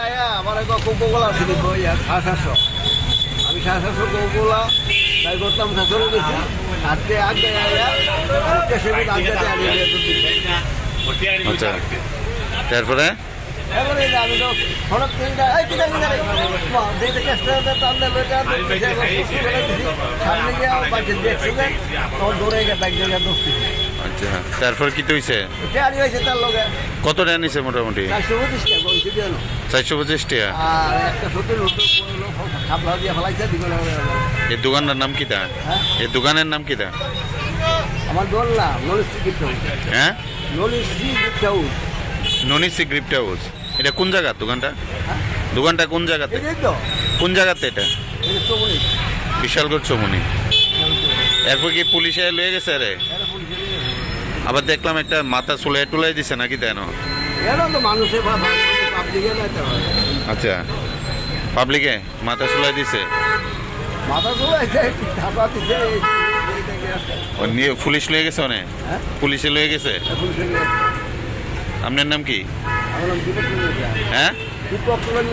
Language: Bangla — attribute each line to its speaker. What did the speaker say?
Speaker 1: আয়া আমার একটা কোকোকোলা ছিল বই আর সাড়ে সাতশো। আমি সাড়ে সাতশো কোকোকোলা তাই করতাম শাসন গেছি আজকে আগে আয়া আজকে সেদিন আগে
Speaker 2: আচ্ছা। তারপরে?
Speaker 1: আমি তো হঠাৎ। সামনে গিয়ে তখন দৌড়ে দিয়ে দৌড়ছি।
Speaker 2: আচ্ছা তারপর কি
Speaker 1: লগে।
Speaker 2: কত টাকা নিছে মোটামুটি?
Speaker 1: চারশো পঁচিশ টাকা।
Speaker 2: এই দোকানটার নাম কি তা?
Speaker 1: হ্যাঁ?
Speaker 2: এই দোকানের নাম কি তা?
Speaker 1: আমার
Speaker 2: হ্যাঁ?
Speaker 1: হাউস
Speaker 2: ননিসি গ্রিপ্ট হাউস এটা কোন জায়গা দোকানটা?
Speaker 1: হ্যাঁ?
Speaker 2: দোকানটা কোন জায়গাতে? কোন জায়গাতে এটা? বিশালগড় চমুনি এরপর কি পুলিশে লয়ে গেছে রে আবার দেখলাম একটা মাথা চুলাই টুলাই দিছে নাকি দেন
Speaker 1: এরা তো মানুষের পাবলিকে না
Speaker 2: আচ্ছা। পাবলিকে মাথা চুলাই দিছে? নিয়ে পুলিশ লয়ে গেছে অনে
Speaker 1: হ্যাঁ?
Speaker 2: পুলিশে লয়ে গেছে? আপনার নাম কি। হ্যাঁ?